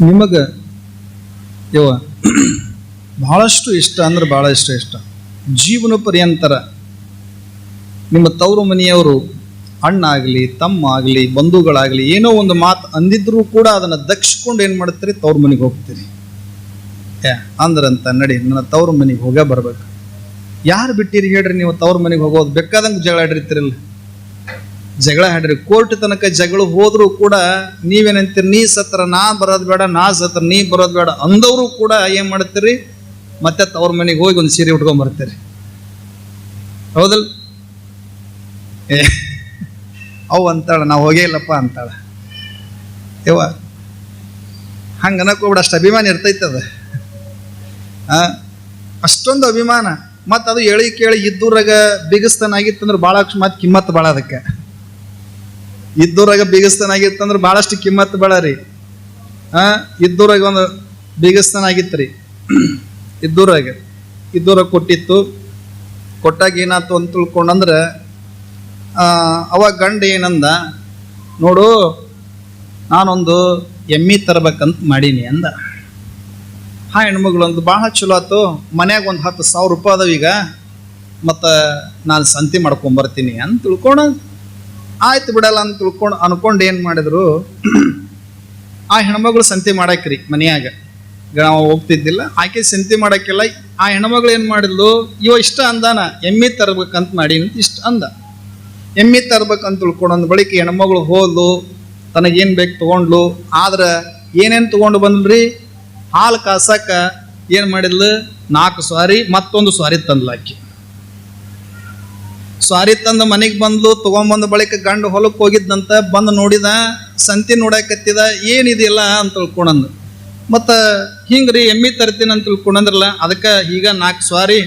ನಿಮಗ ಯವ ಬಹಳಷ್ಟು ಇಷ್ಟ ಅಂದ್ರೆ ಬಹಳ ಇಷ್ಟ ಇಷ್ಟ. ಜೀವನ ಪರ್ಯಂತರ ನಿಮ್ಮ ತವರು ಮನೆಯವರು ಅಣ್ಣ ಆಗಲಿ ತಮ್ಮ ಆಗಲಿ ಬಂಧುಗಳಾಗಲಿ ಏನೋ ಒಂದು ಮಾತು ಅಂದಿದ್ರೂ ಕೂಡ ಅದನ್ನು ದಕ್ಷಿಕೊಂಡು ಏನು ಮಾಡ್ತೀರಿ? ತವ್ರ ಮನೆಗೆ ಹೋಗ್ತೀರಿ. ಏ, ಅಂದ್ರಂತ, ನಡಿ, ನನ್ನ ತವ್ರ ಮನೆಗೆ ಹೋಗೇ ಬರ್ಬೇಕು. ಯಾರು ಬಿಟ್ಟಿರಿ ಹೇಳ್ರಿ ನೀವು ತವ್ರ ಮನೆಗೆ ಹೋಗೋದು? ಬೇಕಾದಂಗೆ ಜಗಳ ಆಡಿರ್ತೀರಲ್ಲ. ಜಗಳ ಹಾಡ್ರಿ ಕೋರ್ಟ್ ತನಕ ಜಗಳ ಹೋದರೂ ಕೂಡ ನೀವೇನಂತೀರಿ? ನೀ ಸತ್ರ, ನಾ ಬರೋದ್ ಬೇಡ, ನಾ ಸತ್ರ, ನೀ ಬರೋದ್ ಬೇಡ ಅಂದವರು ಕೂಡ ಏನ್ ಮಾಡ್ತೀರಿ? ಮತ್ತೆ ತವ್ರ ಮನೆಗೆ ಹೋಗಿ ಒಂದು ಸೀರೆ ಉಟ್ಕೊಂಡ್ ಬರ್ತೀರಿ. ಹೌದಲ್? ಏ, ಅವು ಅಂತಾಳ, ನಾವು ಹೋಗೇ ಇಲ್ಲಪ್ಪ ಅಂತಾಳ. ಯವ್ವ, ಹಂಗೆ ಅನ್ನಕ್ ಅಷ್ಟ ಅಭಿಮಾನ ಇರ್ತೈತೆ ಅದ. ಅಷ್ಟೊಂದು ಅಭಿಮಾನ. ಮತ್ತ ಅದು ಎಳಿ ಕೇಳಿ ಇದ್ದೂರಾಗ ಬಿಗಸ್ತನ ಆಗಿತ್ತಂದ್ರೆ ಭಾಳ ಮತ್ತೆ ಕಿಮ್ಮತ್ ಭಾಳ ಅದಕ್ಕೆ. ಇದ್ದೂರಾಗ ಬಿಗಿಸ್ತಾನ ಆಗಿತ್ತಂದ್ರೆ ಭಾಳಷ್ಟು ಕಿಮ್ಮತ್ ಬಳರಿ. ಆ, ಇದ್ದೂರಾಗ ಒಂದು ಬಿಗಿಸ್ತಾನ ಆಗಿತ್ತು ರೀ ಇದ್ದೂರಾಗ ಇದ್ದೂರಾಗ ಕೊಟ್ಟಿತ್ತು. ಕೊಟ್ಟಾಗ ಏನಾಯ್ತು ಅಂತ ತಿಳ್ಕೊಂಡಂದ್ರೆ ಅವಾಗ ಗಂಡ ಏನಂದ, ನೋಡು, ನಾನೊಂದು ಎಮ್ಮಿ ತರ್ಬೇಕಂತ ಮಾಡೀನಿ ಅಂದ. ಹಾ ಹೆಣ್ಮಗಳೊಂದು ಭಾಳ ಚಲೋ ಆಯ್ತು ಮನ್ಯಾಗ ಒಂದು ಹತ್ತು ಸಾವಿರ ರೂಪಾಯಿ ಅದಾವ ಈಗ. ಮತ್ತು ನಾನು ಸಂತಿ ಮಾಡ್ಕೊಂಬರ್ತೀನಿ ಅಂತ ತಿಳ್ಕೊಂಡು. ಆಯ್ತು ಬಿಡಲ್ಲ ಅಂತ ತಿಳ್ಕೊಂಡು ಅನ್ಕೊಂಡು ಏನು ಮಾಡಿದ್ರು? ಆ ಹೆಣ್ಮಗಳು ಸಂತಿ ಮಾಡಾಕ್ರಿ ಮನೆಯಾಗ. ನಾವು ಹೋಗ್ತಿದ್ದಿಲ್ಲ, ಆಕೆ ಸಂತಿ ಮಾಡಕ್ಕೆಲ್ಲ ಆ ಹೆಣ್ಮಗಳು ಏನು ಮಾಡಿದ್ಲು? ಇವ ಇಷ್ಟ ಅಂದಾನ, ಎಮ್ಮೆ ತರ್ಬೇಕಂತ ಮಾಡಿ ಅಂತ ಇಷ್ಟ ಅಂದ. ಎಮ್ಮೆ ತರ್ಬೇಕಂತ ತಿಳ್ಕೊಂಡು ಅಂದ ಬಳಿಕ ಹೆಣ್ಮಗಳು ಹೋದ್ಲು, ತನಗೇನು ಬೇಕು ತಗೊಂಡ್ಲು. ಆದ್ರೆ ಏನೇನು ತಗೊಂಡು ಬಂದ್ರಿ? ಹಾಲು ಕಾಸಕ್ಕ ಏನು ಮಾಡಿದ್ಲು? ನಾಲ್ಕು ಸ್ವಾರಿ, ಮತ್ತೊಂದು ಸ್ವಾರಿ ತಂದ್ಲು ಆಕಿ. ಸ್ವಾರಿ ತಂದು ಮನೆಗೆ ಬಂದ್ಲು ತಗೊಂಬಂದ ಬಳಿಕ ಗಂಡು ಹೊಲಕ್ಕೆ ಹೋಗಿದ್ದಂತ ಬಂದು ನೋಡಿದ, ಸಂತಿ ನೋಡಕತ್ತಿದ ಏನಿದೆಯಲ್ಲ ಅಂತ ತಿಳ್ಕೊಂಡಂದು. ಮತ್ತು ಹಿಂಗ್ರಿ ಎಮ್ಮಿ ತರ್ತೀನಿ ಅಂತ ತಿಳ್ಕೊಂಡಂದ್ರಲ್ಲ, ಅದಕ್ಕೆ ಈಗ ನಾಲ್ಕು ಸ್ವಾರಿ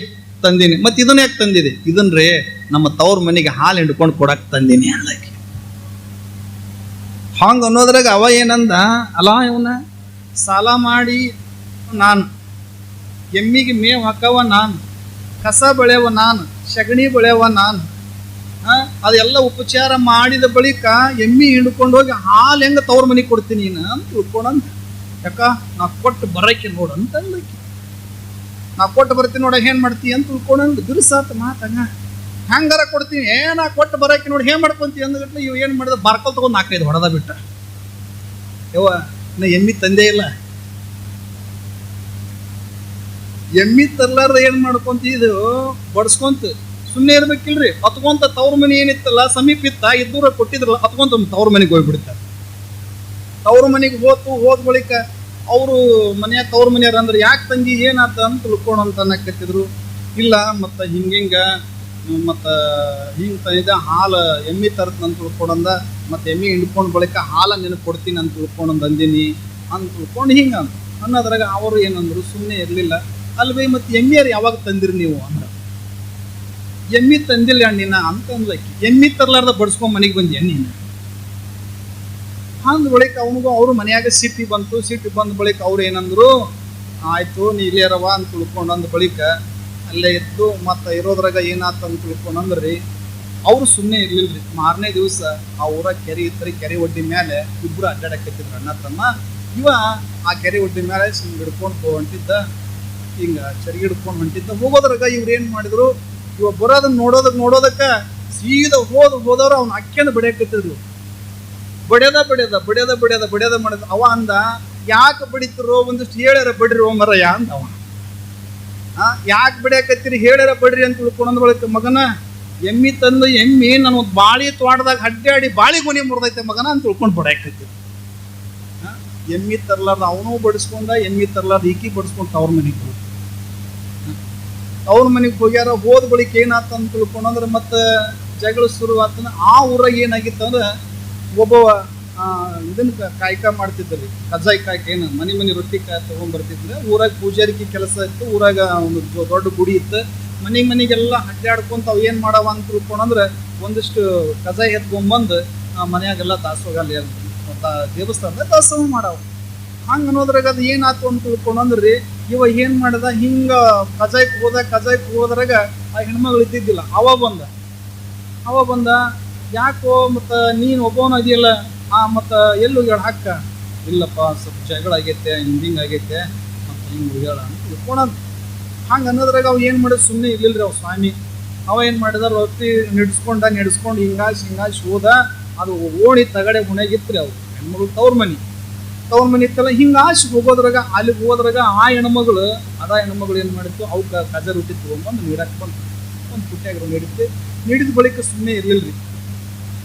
ತಂದೀನಿ. ಮತ್ತು ಇದನ್ನ ಯಾಕೆ ತಂದಿದೆ? ಇದನ್ನ ರೀ ನಮ್ಮ ತವ್ರ ಮನೆಗೆ ಹಾಲು ಹಿಂಡ್ಕೊಂಡು ಕೊಡಕ್ಕೆ ತಂದೀನಿ ಅಂದಾಕಿ. ಹಂಗೆ ಅನ್ನೋದ್ರಾಗ ಅವ ಏನಂದ ಅಲ್ಲ ಇವನ, ಸಾಲ ಮಾಡಿ ನಾನು, ಎಮ್ಮಿಗೆ ಮೇವು ಹಾಕವ ನಾನು, ಕಸ ಬೆಳೆಯವ ನಾನು ಸಗಣಿ ಬೆಳೆಯವ ನಾನು. ಅದೆಲ್ಲ ಉಪಚಾರ ಮಾಡಿದ ಬಳಿಕ ಎಮ್ಮಿ ಹಿಡ್ಕೊಂಡು ಹೋಗಿ ಹಾಲು ಹೆಂಗೆ ತವ್ರ ಮನೆಗೆ ಕೊಡ್ತೀನಿ ಅಂತ ತಿಳ್ಕೊಂಡಂತ ಯಾಕ? ನಾ ಕೊಟ್ಟು ಬರಕ್ಕೆ ನೋಡು ಅಂತ ನಾ ಕೊಟ್ಟು ಬರ್ತೀನಿ ನೋಡ, ಏನು ಮಾಡ್ತಿ ಅಂತ ತಿಳ್ಕೊಂಡಂದು ಬಿರುಸಾತ ಮಾತಂಗ ಹಂಗಾರ ಕೊಡ್ತೀನಿ. ಏ, ನಾ ಕೊಟ್ಟು ಬರಕ್ಕೆ ನೋಡಿ ಹೇ ಮಾಡ್ಕೊಂತಿ ಅಂದ್ಗಟ್ಲೆ ಇವು ಏನು ಮಾಡಿದ? ಬಾರ್ಕಲ್ ತಗೊಂಡ್ ನಾಲ್ಕೈದು ಹೊಡೆದ ಬಿಟ್ಟ. ಯವ್ವ ನಾ ಎಮ್ಮಿ ತಂದೆ ಇಲ್ಲ. ಎಮ್ಮಿ ತರ್ಲಾರ್ದ ಏನ್ ಮಾಡ್ಕೊಂತ ಇದು? ಬಡ್ಸ್ಕೊಂತ. ಸುಮ್ಮನೆ ಇರ್ಬೇಕಿಲ್ರಿ. ಹತ್ಕೊಂತ ತವ್ರ ಮನೆ ಏನಿತ್ತಲ್ಲ ಸಮೀಪ ಇತ್ತ ಇದ್ದೂರ ಕೊಟ್ಟಿದ್ರಲ್ಲ, ಹತ್ಕೊಂತ ತವ್ರ ಮನೆಗೆ ಹೋಗ್ಬಿಡ್ತಾರೆ. ತವ್ರ ಮನೆಗೆ ಹೋತು, ಹೋದ ಬಳಿಕ ಅವರು ಮನೆಯ ತವ್ರ ಮನೆಯವ್ರ ಅಂದ್ರೆ, ಯಾಕೆ ತಂಗಿ, ಏನಾತ? ಅಂತ ತಿಳ್ಕೊಂಡು ಅಂತ ಅನ್ನಕತ್ತಿದ್ರು. ಇಲ್ಲ, ಮತ್ತು ಹಿಂಗಿಂಗ ಮತ್ತು ಹಿಂಗೆ ತಂದಿದ್ದ ಹಾಲು ಎಮ್ಮಿ ತರತ್ ಅಂತ ತಿಳ್ಕೊಂಡಂದ ಮತ್ತು ಎಮ್ಮಿ ಹಿಂಡ್ಕೊಂಡು ಬಳಿಕ ಹಾಲ ನಿನಗೆ ಕೊಡ್ತೀನಿ ಅಂತ ತಿಳ್ಕೊಂಡು ಅಂದಿನಿ. ಅಂತ ತಿಳ್ಕೊಂಡು ಹಿಂಗೆ ಅಂತ ಅನ್ನೋದ್ರಾಗ ಅವರು ಏನಂದ್ರು ಸುಮ್ಮನೆ ಇರಲಿಲ್ಲ. ಅಲ್ವೇ, ಮತ್ತು ಎಮ್ಮಿಯರು ಯಾವಾಗ ತಂದಿರಿ ನೀವು ಅಂದ ಎಮ್ಮಿ ತಂದಿಲ್ಲ ಅಣ್ಣಿನ ಅಂತ ಅಂದ್ಲಕ್ಕಿ ಎಮ್ಮಿ ತರ್ಲಾರ್ದ ಬಡ್ಸ್ಕೊಂಡ್ ಮನೆಗೆ ಬಂದಿ ಎಣ್ಣಿನ ಅಂದ ಬಳಿಕ ಅವನಿಗೂ ಅವ್ರ ಮನೆಯಾಗ ಸಿಟ್ಟಿ ಬಂತು. ಸಿಟ್ಟಿ ಬಂದ ಬಳಿಕ ಅವ್ರು ಏನಂದ್ರು, ಆಯ್ತು, ನೀ ಇಲ್ಲೇ ರವ ಅಂತ ತಿಳ್ಕೊಂಡು ಅಂದ ಬಳಿಕ ಅಲ್ಲೇ ಇತ್ತು ಮತ್ತೆ ಇರೋದ್ರಾಗ ಏನಾತ ಅಂತ ತಿಳ್ಕೊಂಡಂದ್ರಿ ಅವ್ರು ಸುಮ್ಮನೆ ಇರ್ಲಿಲ್ರಿ. ಮಾರನೇ ದಿವಸ ಆ ಊರ ಕೆರೆ ಇತ್ತರಿ, ಕೆರೆ ಒಡ್ಡಿ ಮೇಲೆ ಇಬ್ರು ಅಡ್ಡಾಡಕತ್ತಿದ್ರು ಅಣ್ಣ ತಮ್ಮ. ಇವ ಆ ಕೆರೆ ಒಡ್ಡಿ ಮೇಲೆ ಸುಮ್ಮನೆ ಹಿಡ್ಕೊಂಡು ಹೊಂಟಿದ್ದ ಹಿಂಗ ಚರಿ ಹಿಡ್ಕೊಂಡು ಹೊಂಟಿದ್ದ. ಹೋಗೋದ್ರಾಗ ಇವ್ರು ಏನು ಮಾಡಿದ್ರು ಇವಾಗ ಬರೋದನ್ನ ನೋಡೋದಕ್ಕೆ ನೋಡೋದಕ್ಕೆ ಸೀದಾ ಹೋದ್ ಹೋದವ್ರು ಅವ್ನ ಅಕ್ಕಿಯನ್ನು ಬಡಿಯಕತ್ತಿದ್ರು. ಬಡಿಯದ ಬಡಿಯದ ಬಡಿಯದ ಬಡಿಯದ ಬಡಿಯದ ಮಾಡಿದ ಅವ ಅಂದ, ಯಾಕೆ ಬಡಿತಿರೋ ಒಂದಿಷ್ಟು ಹೇಳ್ಯಾರ ಬಡ್ರಿ ಓ ಮರಯ್ಯ ಅಂದ ಅವ. ಯಾಕೆ ಬಡಿಯಾಕತ್ತೀರಿ ಹೇಳ್ಯಾರ ಬಡ್ರಿ ಅಂತ ತಿಳ್ಕೊಂಡ್ ಬಳಿಕ ಮಗನ, ಎಮ್ಮಿ ತಂದು, ಎಮ್ಮಿ ನಾನು ಒಂದು ಬಾಳಿ ತೋಟದಾಗ ಅಡ್ಡಾಡಿ ಬಾಳಿ ಗುಣಿ ಮುರಿದೈತೆ ಮಗನ ಅಂತ ತಿಳ್ಕೊಂಡು ಬಡಿಯಾಕತ್ತೀರಿ ಎಮ್ಮಿ ತರ್ಲಾರ್ದ, ಅವನು ಬಡಿಸ್ಕೊಂಡ, ಎಮ್ಮಿ ತರ್ಲಾರ್ದ, ಈಕಿ ಬಡಿಸ್ಕೊಂಡ್ ತವ್ರ ಮನೆಗೆ ಅವ್ರ ಮನೆಗೆ ಹೋಗ್ಯಾರ ಹೋದ ಬಳಿಕ ಏನಾತ ಅಂತ ತಿಳ್ಕೊಂಡ್ರೆ ಮತ್ತೆ ಜಗಳ ಶುರು ಆ ಊರಾಗ ಏನಾಗಿತ್ತು ಅಂದ್ರೆ ಒಬ್ಬವ ಆ, ಇದನ್ನ ಕಾಯ್ಕ ಮಾಡ್ತಿದ್ರಿ ಕಜಾಯಿ ಕಾಯ್ಕ ಏನು ಮನೆ ಮನೆ ರೊಟ್ಟಿ ಕಾಯಿ ತೊಗೊಂಡ್ಬರ್ತಿದ್ರೆ ಊರಾಗ ಪೂಜಾರಿಕೆ ಕೆಲಸ ಇತ್ತು. ಊರಾಗ ಒಂದು ದೊಡ್ಡ ಗುಡಿ ಇತ್ತು. ಮನೆಗೆ ಮನೆಗೆಲ್ಲ ಅಡ್ಡಾಡ್ಕೊಂತ ಅವು ಏನು ಮಾಡವ ಅಂತ ತಿಳ್ಕೊಂಡ್ರೆ ಒಂದಿಷ್ಟು ಕಜಾಯಿ ಎತ್ಕೊಂಡ್ಬಂದು ಆ ಮನ್ಯಾಗೆಲ್ಲ ದೇವಸ್ಥಾನದ ಅಲ್ಲಿ ದ- ದೇವಸ್ಥಾನದಾಗ ದಾಸೋಹ ಮಾಡವ. ಹಂಗ ಅನ್ನೋದ್ರಾಗ ಅದು ಏನಾತು ಅಂತ ತಿಳ್ಕೊಂಡು ಅಂದ್ರಿ, ಇವ ಏನು ಮಾಡ್ದ, ಹಿಂಗ ಕಜಾಯ್ಕ್ ಹೋದ ಕಜಾಯ್ಕ್ ಹೋದ್ರಾಗ ಆ ಹೆಣ್ಮಗಳು ಇದ್ದಿದ್ದಿಲ್ಲ, ಅವ ಬಂದ. ಅವ ಬಂದ, ಯಾಕೋ ಮತ್ತು ನೀನು ಒಬ್ಬವನ ಅದಿಲ್ಲ ಆ ಮತ್ತು ಎಲ್ಲೂ ಹೇಳ ಹಾಕ ಇಲ್ಲಪ್ಪ, ಸ್ವಲ್ಪ ಜಗಳ ಆಗೈತೆ ಆಗೈತೆ, ಮತ್ತು ಹಿಂಗೆ ಹೇಳ ಅಂತ ಹಂಗೆ ಅನ್ನೋದ್ರಾಗ ಅವ್ ಏನು ಮಾಡಿದ್ ಸುಮ್ಮನೆ ಇರ್ಲಿಲ್ರಿ ಅವ್ ಸ್ವಾಮಿ. ಅವ ಏನು ಮಾಡಿದ, ರೊಟ್ಟಿ ನಡೆಸ್ಕೊಂಡ, ನಡೆಸ್ಕೊಂಡು ಹಿಂಗಾಶ್ ಹಿಂಗಾಶ್ ಹೋದ, ಅದು ಓಣಿ ತಗಡೆ ಗುಣಾಗಿತ್ತು ರೀ ಅವ್ರು ಹೆಣ್ಮಗಳು ತವ್ರ ಮನಿ. ತವ್ರ ಮನೆಯಲ್ಲ ಇತ್ತಲ್ಲ ಹಿಂಗಾಸಿ ಹೋಗೋದ್ರಾಗ, ಅಲ್ಲಿಗೆ ಹೋದ್ರಾಗ ಆ ಹೆಣ್ಮಗಳು, ಅದ ಹೆಣ್ಮಗಳು ಏನು ಮಾಡಿತ್ತು? ಅವಕ್ಕೆ ಕಜ ರೊಟ್ಟಿ ತೊಗೊಂಬಂದು ನೀಡಕ್ಕೆ ಬಂತು ಒಂದು ಪುಟ್ಟಿಯಾಗ ನೀಡಿತ್ತು ನೀಡಿದ ಬಳಿಕ ಸುಮ್ಮನೆ ಇರ್ಲಿಲ್ರಿ.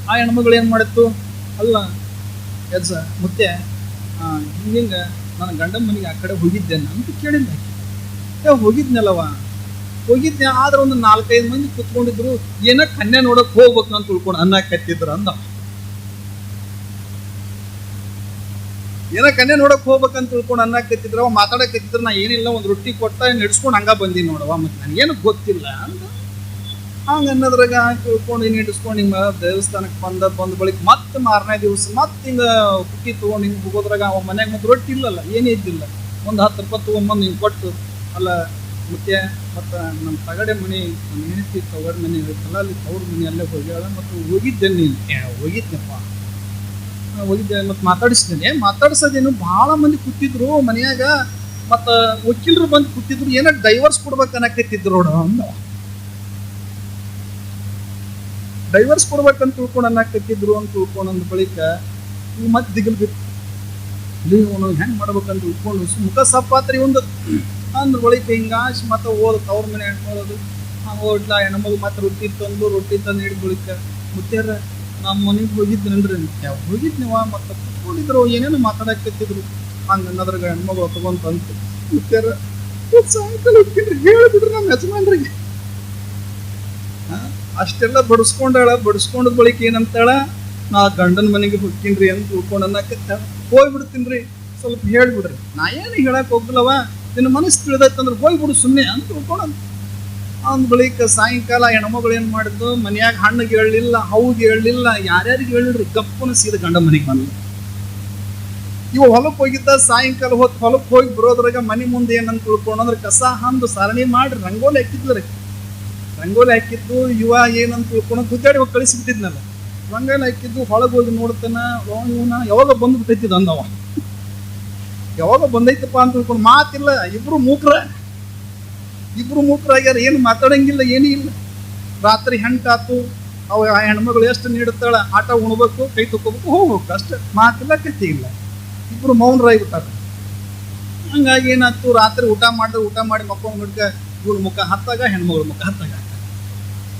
ಆ ಹೆಣ್ಮಗಳು ಏನು ಮಾಡಿತ್ತು? ಅಲ್ಲ, ಎಜ್ಜ, ಮತ್ತೆ ಹಿಂಗೆ ನನ್ನ ಗಂಡನ ಮನೆಗೆ ಆ ಕಡೆ ಹೋಗಿದ್ದೆ ಅಂತ ಕೇಳಿದ್ದೆ. ಏ ಹೋಗಿದ್ನಲ್ಲವ ಹೋಗಿದ್ದೆ ಆದ್ರೆ ಒಂದು ನಾಲ್ಕೈದು ಮಂದಿ ಕುತ್ಕೊಂಡಿದ್ರು, ಏನೋ ಕನ್ಯಾ ನೋಡಕ್ಕೆ ಹೋಗ್ಬೇಕು ಅಂತ ತಿಳ್ಕೊಂಡು ಅನ್ನ ಕತ್ತಿದ್ರು ಅಂದ. ಏನ ಕನ್ಯಾ ನೋಡಕ್ ಹೋಗ್ಬೇಕಂತ ತಿಳ್ಕೊಂಡು ಅನ್ನ ಕತ್ತಿದ್ರ, ಅವ ಮಾತಾಡಕ್ ಕತ್ತಿದ್ರ ನಾ ಏನಿಲ್ಲ, ಒಂದು ರೊಟ್ಟಿ ಕೊಟ್ಟ ನಡ್ಸ್ಕೊಂಡು ಹಂಗ ಬಂದೀನಿ ನೋಡವ ಮತ್ತೆ ನನಗೇನು ಗೊತ್ತಿಲ್ಲ ಅಂತ. ಹಂಗ ಅನ್ನೋದ್ರಾಗ ತಿಳ್ಕೊಂಡು ಹಿಂಗೆ ಇಡಿಸ್ಕೊಂಡು ಹಿಂಗೆ ದೇವಸ್ಥಾನಕ್ಕೆ ಬಂದ ಬಂದ ಬಳಿಕ ಮತ್ತೆ ಮಾರನೇ ದಿವಸ ಮತ್ತೆ ಹಿಂಗೆ ಕುಟ್ಟಿ ತಗೊಂಡು ಹಿಂಗೆ ಹೋಗೋದ್ರಾಗ ಅವ ಮನ್ಯಾಗ ಮತ್ತೆ ರೊಟ್ಟಿ ಇಲ್ಲಲ್ಲ, ಏನೇ ಇದ್ದಿಲ್ಲ. ಒಂದು ಹತ್ತು ರೂಪಾಯಿ ತೊಗೊಂಬಂದು ಹಿಂಗೆ ಕೊಟ್ಟು, ಅಲ್ಲ ಮತ್ತೆ ಮತ್ತು ನಮ್ಮ ತಗಡೆ ಮನೆ ನಮ್ಮ ಹೆಂಡತಿ ತಗಡೆ ಮನೆ ಇರುತ್ತಲ್ಲ ಅಲ್ಲಿ ತವ್ರ ಮನೆ ಅಲ್ಲೇ ಹೋಗ್ಯಾಳ, ಮತ್ತು ಹೋಗಿದ್ದೆ ನೀನು. ಹೋಗಿದ್ದೆಪ್ಪ ಹೋಗಿದ್ದೆ ಮತ್ತು ಮಾತಾಡಿಸ್ತೇನೆ. ಮಾತಾಡ್ಸೋದೇನು ಭಾಳ ಮಂದಿ ಕೂತಿದ್ರು ಮನೆಯಾಗ, ಮತ್ತು ವಕೀಲರು ಬಂದು ಕೂತಿದ್ರು, ಏನ ಡೈವರ್ಸ್ ಕೊಡ್ಬೇಕು ಅನ್ನಕತ್ತಿದ್ರು ನೋಡ ಡೈವರ್ಸ್ ಕೊಡ್ಬೇಕಂತ ತಿಳ್ಕೊಂಡು ಅನ್ನಕತ್ತಿದ್ರು ಅಂತ ತಿಳ್ಕೊಂಡು ಅಂದ ಬಳಿಕ ಇವು ಮತ್ತೆ ದಿಗಲ್ ಬಿತ್ತು. ಇಲ್ಲಿ ಅವನು ಹೆಂಗ್ ಮಾಡ್ಬೇಕಂತ ತಿಳ್ಕೊಂಡು ಮುಖ ಸಪ್ಪಾತ್ರಿ ಒಂದು ಅಂದ್ರ ಬಳಿಕ ಹಿಂಗಾಶ್ ಮತ್ತೆ ಓದ್ ತವ್ರ ಮನೆ ಹೆಣ್ಕೊಳ್ಳೋದು ಓಡ್ಲ ಹೆಣ್ಮಗು ಮತ್ತೆ ರೊಟ್ಟಿ ತಂದು ರೊಟ್ಟಿ ತಂದು ಹಿಡಿದು ಬಳಿಕ, ಮುತ್ಯಾರ ನಮ್ಮ ಮನೆಗೆ ಹೋಗಿದ್ನಲ್ರಿ. ಯಾವ ಹೋಗಿದ್ನಿವ ಮತ್ತೆ ಕೂತ್ಕೊಂಡಿದ್ರು ಏನೇನು ಮಾತಾಡಕತ್ತಿದ್ರು. ಹಂಗ ಅನ್ನೋದ್ರ ಅಂತು ಮುತ್ಯಾರ ಇವತ್ತ್ ಸಾಯಂಕಾಲ ನಮ್ಮ ಯಜಮಾನ್ರಿಗೆ. ಅಷ್ಟೆಲ್ಲ ಬಡಿಸ್ಕೊಂಡಾಳ, ಬಡಿಸ್ಕೊಂಡ ಬಳಿಕ ಏನಂತಾಳ? ನಾ ಗಂಡನ ಮನೆಗೆ ಹೋಗ್ತೀನ್ರಿ ಅಂತ ತಿಳ್ಕೊಂಡು ಅನ್ನಕತ್ತ ಹೋಗ್ಬಿಡ್ತೀನ್ರಿ, ಸ್ವಲ್ಪ ಹೇಳ್ಬಿಡ್ರಿ. ನಾ ಏನು ಹೇಳಕ್ ಹೋಗ್ಲವ? ನಿನ್ನ ಮನಸ್ಸು ತಿಳಿದೈತಂದ್ರೆ ಹೋಗ್ಬಿಡು ಸುಮ್ಮನೆ ಅಂತ ತಿಳ್ಕೊಂಡು ಅಂದ ಬಳಿಕ ಸಾಯಂಕಾಲ ಹೆಣ್ಮಗಳು ಏನು ಮಾಡಿದ್ದು ಮನ್ಯಾಗ ಹಣ್ಣಿಗೆ ಹೇಳಲಿಲ್ಲ, ಹೌದು ಹೇಳಲಿಲ್ಲ. ಯಾರ್ಯಾರಿಗೆ ಹೇಳಿದ್ರು? ಗಪ್ಪನ ಸೀದ ಗಂಡ ಮನೆಗೆ ಬಂದ ಇವ ಹೊಲಕ್ಕೆ ಹೋಗಿದ್ದ, ಸಾಯಂಕಾಲ ಹೊತ್ತು ಹೊಲಕ್ಕೆ ಹೋಗಿ ಬರೋದ್ರಾಗ ಮನೆ ಮುಂದೆ ಏನಂತ ತಿಳ್ಕೊಂಡಂದ್ರೆ ಕಸ ಹಂದು ಸರಣಿ ಮಾಡಿ ರಂಗೋಲಿ ಹಾಕಿದ್ಲು ರಂಗೋಲಿ ಹಾಕಿದ್ದು, ಇವ ಏನಂತ ತಿಳ್ಕೊಂಡು ಗುದ್ದಾಡಿ ಹೋಗಿ ಕಳಿಸಿಬಿಟ್ಟಿದ್ನಲ್ಲ ರಂಗೋಲಿ ಹಾಕಿದ್ದು ಹೊಳಗೆ ಹೋಗಿ ನೋಡ್ತಾನ ಇವನ ಯಾವಾಗ ಬಂದ್ಬಿಟ್ಟೈತಿದ್ ಅಂದವ. ಯಾವಾಗ ಬಂದೈತಪ್ಪ ಅಂತ ತಿಳ್ಕೊಂಡು ಮಾತಿಲ್ಲ, ಇಬ್ರು ಮೂಕ್ರ. ಇಬ್ರು ಮೂಕ್ರಾಗ್ಯಾರ ಏನು ಮಾತಾಡಂಗಿಲ್ಲ ಏನೂ ಇಲ್ಲ. ರಾತ್ರಿ ಹೆಂಟಾತು ಅವ ಆ ಹೆಣ್ಮಗಳು ಎಷ್ಟು ನೀಡುತ್ತಾಳೆ ಆಟ ಉಣ್ಬೇಕು ಕೈ ತಗೋಬೇಕು ಹೋಗ್ಬೇಕು ಅಷ್ಟೇ ಮಾತಿಲ್ಲ ಕತ್ತಿ ಇಲ್ಲ. ಇಬ್ರು ಮೌನರಾಗಿಬಿಟ್ಟಾರೆ. ಹಂಗಾಗಿ ಏನಾಯ್ತು ರಾತ್ರಿ ಊಟ ಮಾಡಿದ್ರೆ ಊಟ ಮಾಡಿ ಮಕ್ಕೊಂಡು ಹುಡ್ಕ ಇವ್ರ ಮುಖ ಹತ್ತಾಗ ಹೆಣ್ಮಗಳ ಮುಖ ಹತ್ತಾಗ.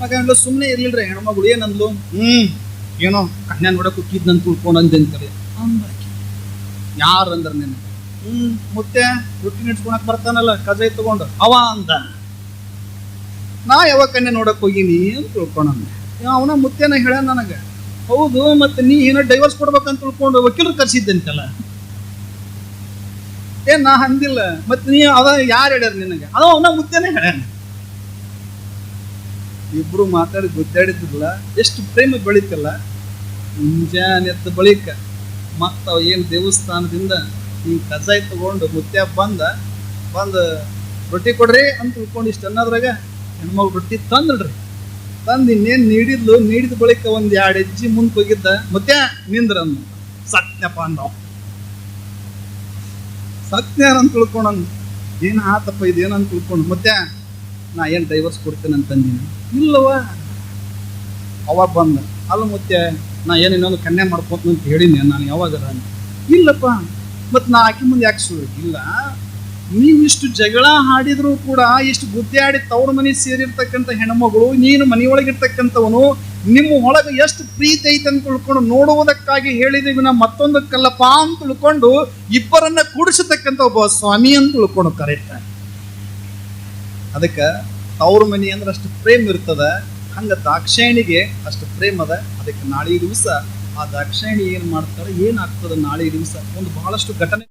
ಆಗ ಎಲ್ಲ ಸುಮ್ಮನೆ ಇರ್ಲಿಲ್ರಿ ಹೆಣ್ಮಗಳು ಏನಂದ್ಲು? ಹ್ಮ್ ಏನೋ ಕನ್ಯಾ ನೋಡಕ್ ನನ್ನ ತಿಳ್ಕೊಂಡು ಅಂತ ಅಂದಾಕಿ ಯಾರು ಅಂದ್ರೆ ನೆನೆ ಹ್ಮ್, ಮುತ್ತೆ, ರೊಟ್ಟಿ ನಿಡ್ಸ್ಕೊಳಕ್ ಬರ್ತಾನಲ್ಲ ಕಜೈ ತಗೊಂಡು. ಅವ ಅಂದ, ನಾ ಯಾವ ಕಣ್ಣೆ ನೋಡಕ್ ಹೋಗಿನಿ? ಅಂತ ತಿಳ್ಕೊಂಡ ಅವನ ಮುತ್ತೆನ ಹೇಳ ನನಗ. ಹೌದು, ಮತ್ತೆ ನೀ ಏನೋ ಡೈವರ್ಸ್ ಕೊಡ್ಬೇಕಂತ ತಿಳ್ಕೊಂಡು ವಕೀಲರು ಕರ್ಸಿದ್ದಂತಲ್ಲ. ಏನ್ ನಾ ಅಂದಿಲ್ಲ. ಮತ್ತೆ ನೀ ಅದ ಯಾರು ಹೇಳ್ಯಾರ ನಿನಗೆ? ಅದ ಅವನ ಮುತ್ತೆನೇ ಹೇಳ್ಯಾನ. ಇಬ್ರು ಮಾತಾಡಿ ಗುದ್ದಾಡಿದ್ರಲ್ಲ ಎಷ್ಟು ಪ್ರೇಮ ಬೆಳೀತಲ್ಲ. ಮುಂಜಾನೆ ಎತ್ತ ಬಳಿಕ ಮತ್ತ ಏನ್ ದೇವಸ್ಥಾನದಿಂದ ಹಿಂಗ್ ಕಜಾಯಿ ತಗೊಂಡು ಮುತ್ಯ ಬಂದ, ಬಂದು ರೊಟ್ಟಿ ಕೊಡ್ರಿ ಅಂತ ತಿಳ್ಕೊಂಡು ಇಷ್ಟು ಅನ್ನೋದ್ರಾಗ ಹೆಣ್ಮಗ್ ರೊಟ್ಟಿ ತಂದ್ರಿ ತಂದು ಇನ್ನೇನ್ ನೀಡಿದ್ಲು? ನೀಡಿದ ಬಳಿಕ ಒಂದ್ ಎರಡು ಹೆಜ್ಜಿ ಮುಂದೆ ಹೋಗಿದ್ದ. ಮುತ್ಯ, ನಿಂದ್ರ ಅಂದ ಸತ್ಯಪ್ಪ ಅಂದವ ಸತ್ಯ ಅಂತ ತಿಳ್ಕೊಂಡ್ ಏನ್ ಆತಪ್ಪ ಇದೇನಂತ ತಿಳ್ಕೊಂಡು ಮತ್ತೆ ನಾ ಏನ್ ಡೈವರ್ಸ್ ಕೊಡ್ತೇನೆ ಅಂತಂದಿನಿ ಇಲ್ಲವ ಅವ ಬಂದ. ಅಲ್ಲ ಮತ್ತೆ ನಾ ಏನು ಇನ್ನೊಂದು ಕನ್ಯಾ ಮಾಡ್ಕೊತ ಅಂತ ಹೇಳಿನಿ ನಾನು ಯಾವಾಗ. ಇಲ್ಲಪ್ಪ. ಮತ್ ನಾ ಆಕಿ ಮುಂದೆ ಯಾಕೆ ಸುಳ್ಳು ಇಲ್ಲ, ನೀವು ಇಷ್ಟು ಜಗಳ ಹಾಡಿದರೂ ಕೂಡ, ಇಷ್ಟು ಬುದ್ಧಿ ಆಡಿ ತವ್ರ ಮನೆ ಸೇರಿರ್ತಕ್ಕಂಥ ಹೆಣ್ಮಗಳು, ನೀನು ಮನೆಯೊಳಗಿರ್ತಕ್ಕಂಥವನು, ನಿಮ್ಮ ಒಳಗೆ ಎಷ್ಟು ಪ್ರೀತಿ ಐತೆ ಅಂತ ತಿಳ್ಕೊಂಡು ನೋಡುವುದಕ್ಕಾಗಿ ಹೇಳಿದ ನಾ ಮತ್ತೊಂದಕ್ಕಲ್ಲಪ್ಪ ಅಂತ ತಿಳ್ಕೊಂಡು ಇಬ್ಬರನ್ನ ಕೂಡಿಸತಕ್ಕಂಥ ಒಬ್ಬ ಸ್ವಾಮಿ ಅಂತ ತಿಳ್ಕೊಂಡು ಕರೆಕ್ಟ್ ಅದಕ್ಕೆ ತವ್ರ ಮನೆ ಅಂದ್ರೆ ಅಷ್ಟು ಪ್ರೇಮ ಇರ್ತದ, ಹಂಗ ದಾಕ್ಷಾಯಣಿಗೆ ಅಷ್ಟು ಪ್ರೇಮ್ ಅದ. ಅದಕ್ಕೆ ನಾಳೆ ದಿವಸ ಆ ದಾಕ್ಷಾಯಣಿ ಏನ್ ಮಾಡ್ತಾಳೆ ಏನಾಗ್ತದೆ ನಾಳೆ ದಿವಸ? ಒಂದು ಬಹಳಷ್ಟು ಘಟನೆ